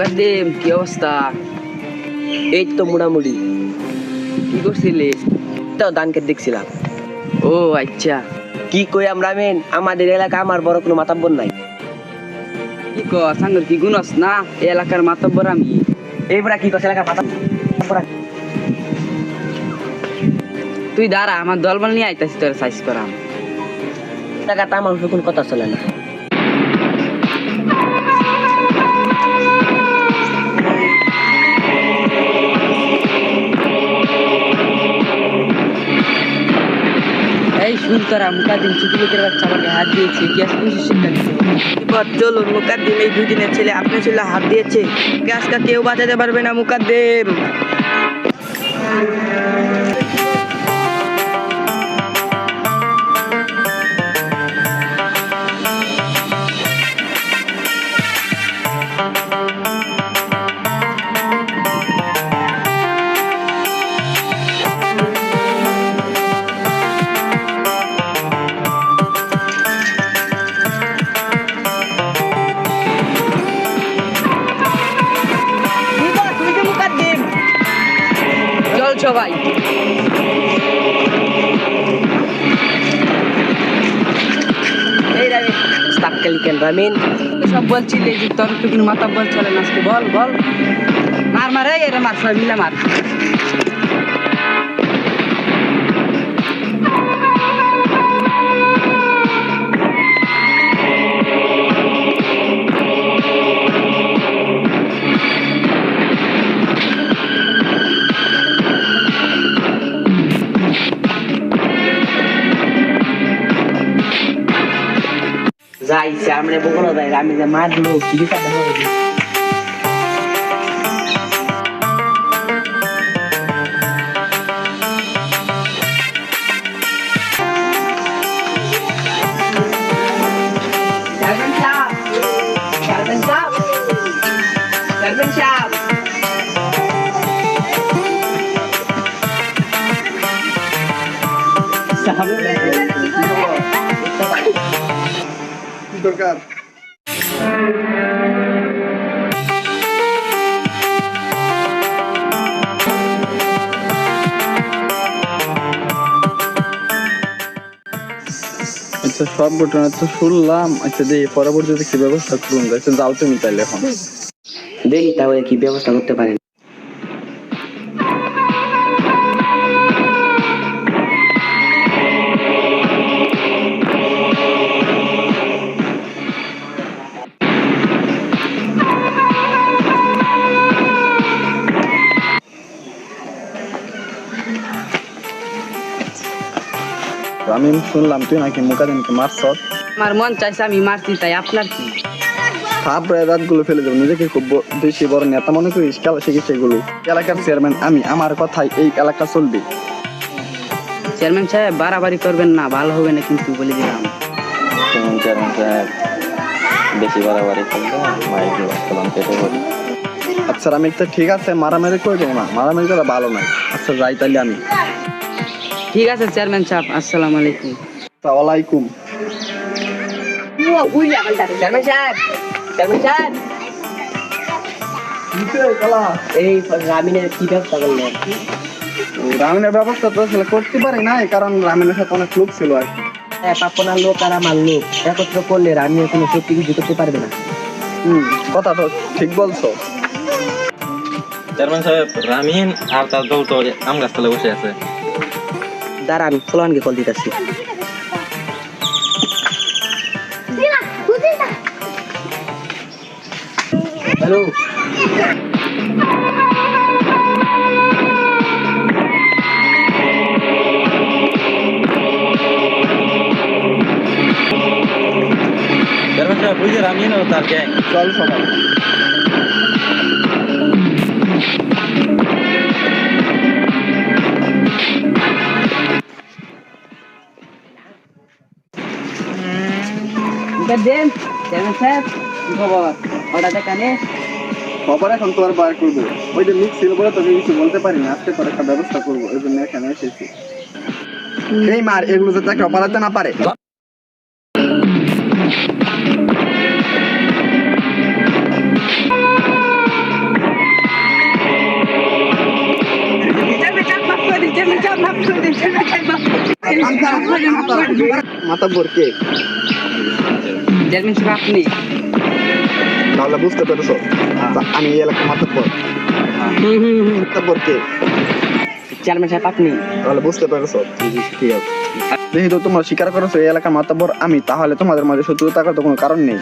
মুকাদ্দেম কি অবস্থা? এই তো মোটামুটি কি করছিলে? তো ধানকে দেখছিলাম। ও আচ্ছা। কি কই আমরা মেন আমাদের এলাকা আমার বড় কোনো মাতাব্বর নাই। কি ক সাঙ্গর কি গুনস? না এলাকার মাতব্বর আমি। এইবার কি করছে এলাকার মাতাব্বর তুই দাঁড়া, আমার দলবল নিয়ে আইতাছি, তোর সাইজ করাম। এলাকাটা আমার কোনো কথা চলে না। এই শুন তোরা মুকাদ্দিম ছুটি লোকের বাচ্চা আমাকে হাত দিয়েছে, গ্যাস পুলিশের শিক্ষা দিচ্ছে এবার চলুন, মুকাদ্দিম এই দুদিনের ছেলে আপনার ছেলে হাত দিয়েছে। গ্যাসটা কেউ বাঁচাতে পারবে না, মুকাদ্দিম। চল সবাই। স্টাককালি কেন রামিন। সব বলছিলে যে তোর তো কোনো মাতাব্বর চলে না বল বল। মার মার এরা মার, সবাই মিলে মার। যাইছে আমরা বকনো যাই আমি যে মারলো কি কথা বলবি চেয়ারম্যান দরকার। আচ্ছা সব ঘটনা তো শুনলাম। আচ্ছা দিয়ে পরবর্তীতে কি ব্যবস্থা করুন? যাও তুমি তাহলে এখন। দেখি তাহলে কি ব্যবস্থা করতে পারেন? আমি শুনলাম তুই নাকি মুকাদিনকে মারছ আমার মন চাইছে আমি মারছি তাই আপনার কি? তারপরে রাতগুলো ফেলে দেবো। নিজেকে খুব বেশি বড় নেতা মনে করিস? খেলা শিখেছে এগুলো এলাকার চেয়ারম্যান আমি আমার কথাই এই এলাকা চলবে। চেয়ারম্যান সাহেব বাড়াবাড়ি করবেন না ভালো হবে না কিন্তু বলে দিলাম। চেয়ারম্যান সাহেব বেশি বাড়াবাড়ি করলে মাইক আসসালাম কেটে বলি। আচ্ছা আমি একটা ঠিক আছে মারামারি করে দেবো না। মারামারি করা ভালো নয়। আচ্ছা যাই তাহলে আমি। ঠিক আছে চেয়ারম্যান সাহেব আসসালামু আলাইকুম। আসসালামাইকুম চেয়ারম্যান সাহেব চেয়ারম্যান সাহেব। এই রামিনের কি ব্যবস্থা করলেন? রামিনের ব্যবস্থা তো আসলে করতে পারি না কারণ রামিনের সাথে অনেক লোক ছিল আর আপনার লোক আর আমার লোক একত্র করলে রামিনের কোনো শক্তি কিছু করতে পারবে না। হুম কথা তো ঠিক বলছো। চেয়ারম্যান সাহেব রামিন আর তার দল তো আম গাছতলে বসে আছে। দাঁড়া আমি ফলোয়ানকে কল দিতেছি হ্যালো চেয়ারম্যান সাহেব বুঝে রামিন ও তার গ্যাং চল সবাই মাথা দেন চেয়ারম্যান খবর? খবর এখন? বার করব। ওই যে মিক্স কিছু বলতে পারি না। আজকে তোর একটা ব্যবস্থা করব। ওই জন্য এখানে এসেছি। এই মার এগুলো না পারে। মাতা চেয়ারম্যান আপনি তাহলে বুঝতে পেরেছ? আমি এই এলাকার মাতাব্বর মাতাব্বর কে? চেয়ারম্যান সাহেব আপনি। তাহলে বুঝতে পেরেছ? ঠিক আছে। যেহেতু তোমরা স্বীকার করেছ এই এলাকার মাতাব্বর আমি তাহলে তোমাদের মাঝে শত্রুতা করার তো কোনো কারণ নেই।